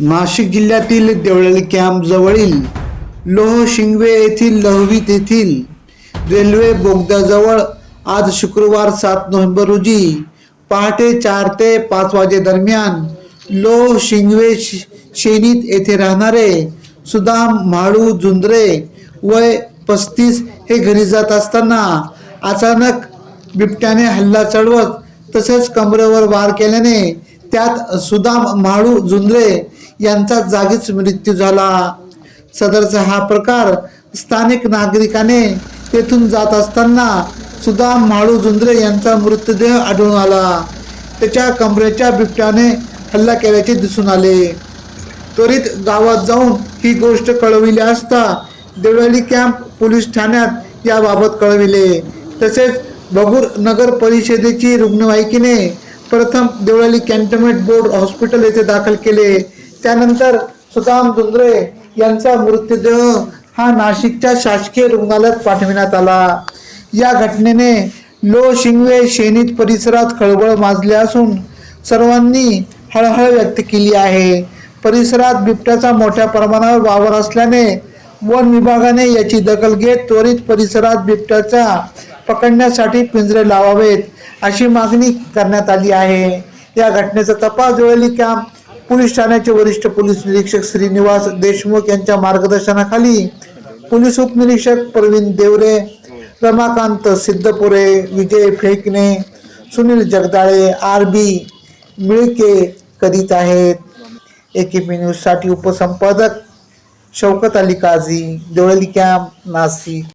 नाशिक जिल्ह्यातील देवळाली कॅम्प जवळील लोह शिंगवे येथील लहवीत येथील रेल्वे बोगद्याजवळ आज शुक्रवार सात नोव्हेंबर रोजी पहाटे चार ते पाच वाजेदरम्यान लोह शिंगवे श- शेनीत येथे राहणारे सुदाम म्हाळू जुंद्रे वय पस्तीस हे घरी जात असताना अचानक बिबट्याने हल्ला चढवत तसेच कमरेवर वार केल्याने त्यात सुदाम म्हाळू जुंद्रे यांचा जागीच मृत्यू झाला. सदरचा हा प्रकार स्थानिक नागरिकाने तेथून जात असताना सुद्धा म्हाळू जुंद्रे यांचा मृतदेह आढळून आला. त्याच्या कमरेच्या बिबट्याने हल्ला केल्याचे दिसून आले. त्वरित गावात जाऊन ही गोष्ट कळविली असता देवळाली कॅम्प पोलीस ठाण्यात याबाबत कळविले. तसेच बगूर नगर परिषदेची रुग्णवाहिकेने प्रथम देवळाली कॅन्टोन्मेंट बोर्ड हॉस्पिटल येथे दाखल केले. त्यानंतर सुदाम जुंद्रे यांचा मृतदेह हा नाशिकच्या शासकीय रुग्णालयात पाठविण्यात आला. या घटनेने लो शिंगवे शेनीत परिसरात खळबळ माजले असून सर्वांनी हळहळ व्यक्त केली आहे. परिसरात बिबट्याचा मोठ्या प्रमाणावर वावर असल्याने वन विभागाने याची दखल घेत त्वरित परिसरात बिबट्याचा पकडण्यासाठी पिंजरे लावावेत अशी मागणी करण्यात आली आहे. या घटनेचा तपास जुळली कॅम्प पोलीस ठाण्याचे वरिष्ठ पोलीस निरीक्षक श्रीनिवास देशमुख यांच्या मार्गदर्शनाखाली पोलीस उपनिरीक्षक प्रवीण देवरे रमाकांत सिद्धपुरे विजय फेकणे सुनील जगदाळे आर बी मिळके करीत आहेत. एकेपी न्यूजसाठी उपसंपादक शौकत अली काझी देवळली कॅम्प नाशिक.